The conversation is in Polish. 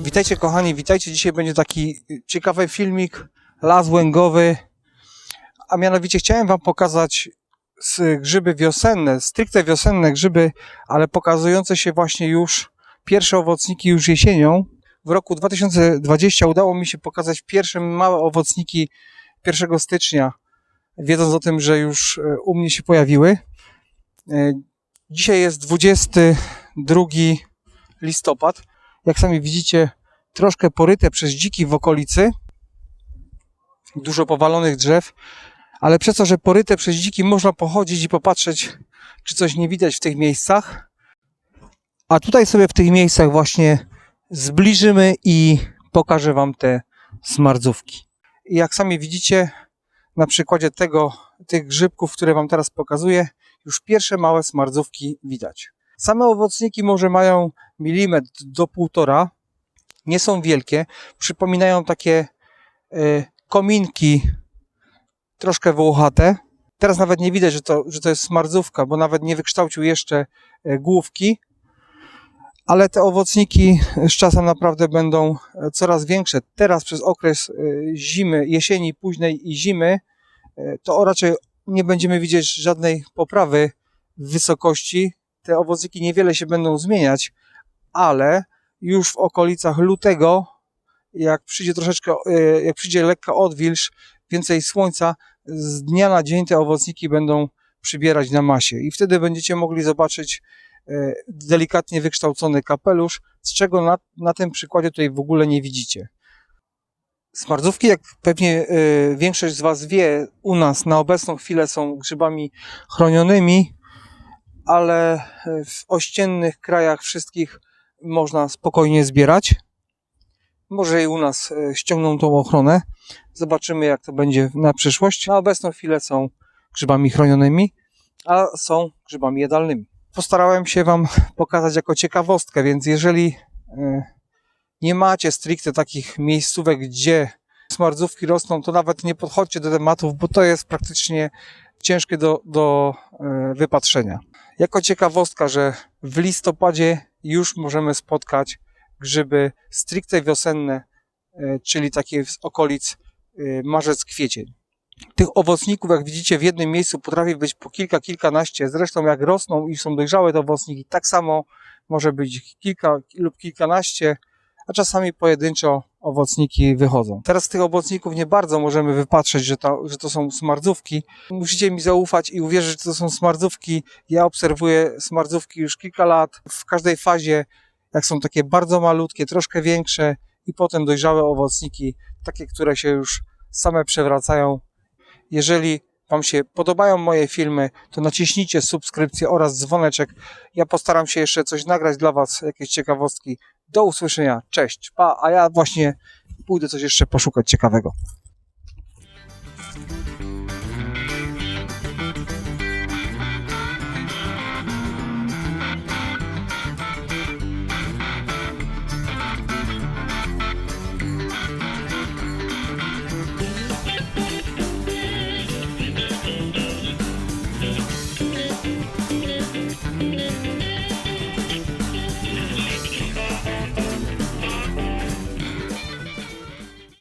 Witajcie kochani, witajcie. Dzisiaj będzie taki ciekawy filmik, las łęgowy, a mianowicie chciałem Wam pokazać grzyby wiosenne, stricte wiosenne grzyby, ale pokazujące się właśnie już pierwsze owocniki już jesienią. W roku 2020 udało mi się pokazać pierwsze małe owocniki 1 stycznia, wiedząc o tym, że już e, u mnie się pojawiły. E, Dzisiaj jest 22 listopad. Jak sami widzicie, troszkę poryte przez dziki w okolicy. Dużo powalonych drzew, ale przez to, że poryte przez dziki można pochodzić i popatrzeć, czy coś nie widać w tych miejscach. A tutaj sobie w tych miejscach właśnie zbliżymy i pokażę Wam te smardzówki. I jak sami widzicie, na przykładzie tego, tych grzybków, które Wam teraz pokazuję, już pierwsze małe smardzówki widać. Same owocniki może mają milimetr do półtora, nie są wielkie, przypominają takie e, kominki troszkę włochate. Teraz nawet nie widać, że to, że to jest smardzówka, bo nawet nie wykształcił jeszcze e, główki, ale te owocniki z czasem naprawdę będą e, coraz większe. Teraz przez okres zimy, jesieni późnej i zimy, to raczej nie będziemy widzieć żadnej poprawy w wysokości. Te owocniki niewiele się będą zmieniać, ale już w okolicach lutego, jak przyjdzie troszeczkę, e, jak przyjdzie lekka odwilż, więcej słońca, z dnia na dzień te owocniki będą przybierać na masie i wtedy będziecie mogli zobaczyć e, delikatnie wykształcony kapelusz, z czego na, na tym przykładzie tutaj w ogóle nie widzicie. Smardzówki, jak pewnie e, większość z Was wie, u nas na obecną chwilę są grzybami chronionymi, ale w ościennych krajach wszystkich można spokojnie zbierać. Może i u nas e, ściągną tą ochronę. Zobaczymy, jak to będzie na przyszłość. Na obecną chwilę są grzybami chronionymi, a są grzybami jadalnymi. Postarałem się Wam pokazać jako ciekawostkę, więc jeżeli e, nie macie stricte takich miejscówek, gdzie smardzówki rosną, to nawet nie podchodźcie do tematów, bo to jest praktycznie ciężkie do, do e, wypatrzenia. Jako ciekawostka, że w listopadzie już możemy spotkać grzyby stricte wiosenne, e, czyli takie z okolic e, marzec-kwiecień. Tych owocników, jak widzicie, w jednym miejscu potrafi być po kilka, kilkanaście. Zresztą jak rosną i są dojrzałe te owocniki, tak samo może być kilka lub kilkanaście, a czasami pojedynczo owocniki wychodzą. Teraz z tych owocników nie bardzo możemy wypatrzeć, że to, że to są smardzówki. Musicie mi zaufać i uwierzyć, że to są smardzówki. Ja obserwuję smardzówki już kilka lat. W każdej fazie, jak są takie bardzo malutkie, troszkę większe i potem dojrzałe owocniki, takie, które się już same przewracają. Jeżeli Wam się podobają moje filmy, to naciśnijcie subskrypcję oraz dzwoneczek. Ja postaram się jeszcze coś nagrać dla Was, jakieś ciekawostki. Do usłyszenia, cześć, pa, a ja właśnie pójdę coś jeszcze poszukać ciekawego.